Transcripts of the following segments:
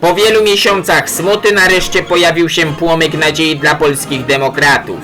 Po wielu miesiącach smuty nareszcie pojawił się płomyk nadziei dla polskich demokratów.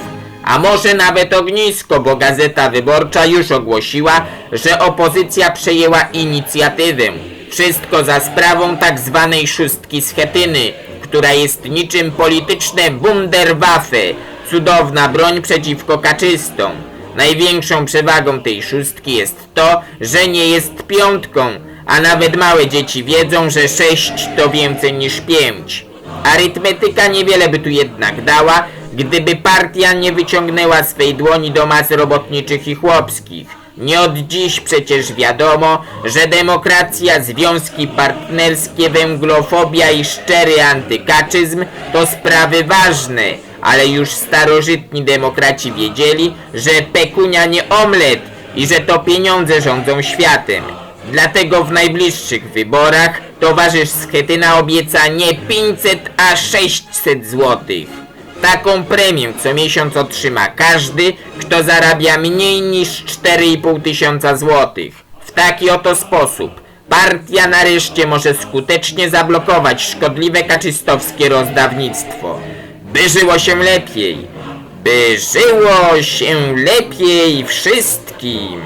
A może nawet ognisko, bo Gazeta Wyborcza już ogłosiła, że opozycja przejęła inicjatywę. Wszystko za sprawą tak zwanej szóstki Schetyny, która jest niczym polityczne Wunderwaffe, cudowna broń przeciwko kaczystom. Największą przewagą tej szóstki jest to, że nie jest piątką, a nawet małe dzieci wiedzą, że sześć to więcej niż pięć. Arytmetyka niewiele by tu jednak dała, gdyby partia nie wyciągnęła swej dłoni do mas robotniczych i chłopskich. Nie od dziś przecież wiadomo, że demokracja, związki partnerskie, węglofobia i szczery antykaczyzm to sprawy ważne, ale już starożytni demokraci wiedzieli, że pekunia nie omlet i że to pieniądze rządzą światem. Dlatego w najbliższych wyborach towarzysz Schetyna obieca nie 500, a 600 złotych. Taką premię co miesiąc otrzyma każdy, kto zarabia mniej niż 4,5 tysiąca złotych. W taki oto sposób partia nareszcie może skutecznie zablokować szkodliwe kaczystowskie rozdawnictwo. By żyło się lepiej. By żyło się lepiej wszystkim.